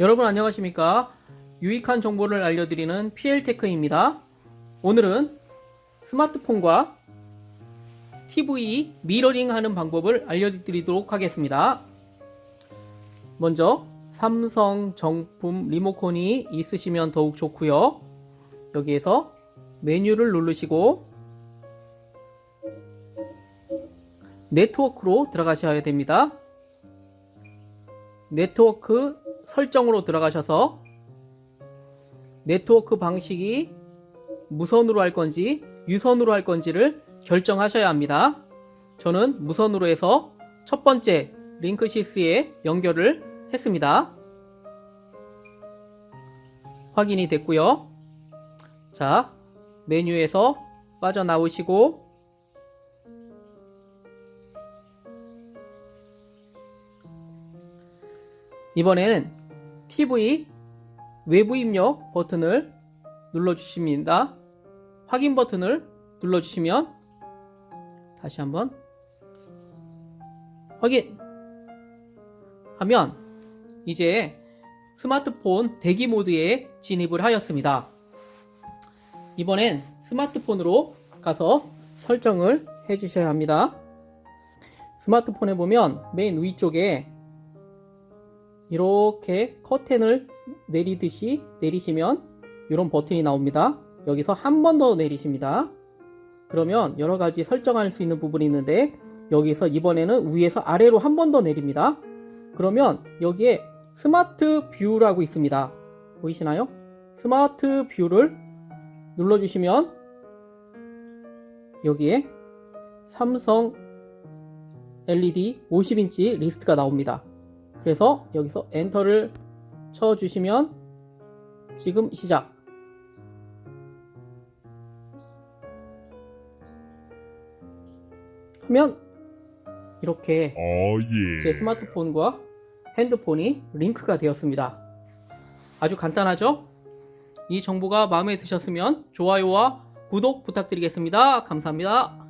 여러분 안녕하십니까? 유익한 정보를 알려드리는 PL테크입니다. 오늘은 스마트폰과 TV 미러링 하는 방법을 알려드리도록 하겠습니다. 먼저 삼성 정품 리모컨이 있으시면 더욱 좋고요. 여기에서 메뉴를 누르시고 네트워크로 들어가셔야 됩니다. 네트워크 설정으로 들어가셔서 네트워크 방식이 무선으로 할 건지 유선으로 할 건지를 결정하셔야 합니다. 저는 무선으로 해서 첫 번째 링크시스에 연결을 했습니다. 확인이 됐고요. 자, 메뉴에서 빠져나오시고 이번에는 TV 외부 입력 버튼을 눌러주십니다. 확인 버튼을 눌러주시면 다시 한번 확인 하면 이제 스마트폰 대기 모드에 진입을 하였습니다. 이번엔 스마트폰으로 가서 설정을 해 주셔야 합니다. 스마트폰에 보면 맨 위쪽에 이렇게 커튼을 내리듯이 내리시면 이런 버튼이 나옵니다. 여기서 한 번 더 내리십니다. 그러면 여러 가지 설정할 수 있는 부분이 있는데 여기서 이번에는 위에서 아래로 한 번 더 내립니다. 그러면 여기에 스마트 뷰라고 있습니다. 보이시나요? 스마트 뷰를 눌러주시면 여기에 삼성 LED 50인치 리스트가 나옵니다. 그래서 여기서 엔터를 쳐주시면 지금 시작 하면 이렇게 어, 예. 제 스마트폰과 핸드폰이 링크가 되었습니다. 아주 간단하죠? 이 정보가 마음에 드셨으면 좋아요와 구독 부탁드리겠습니다. 감사합니다.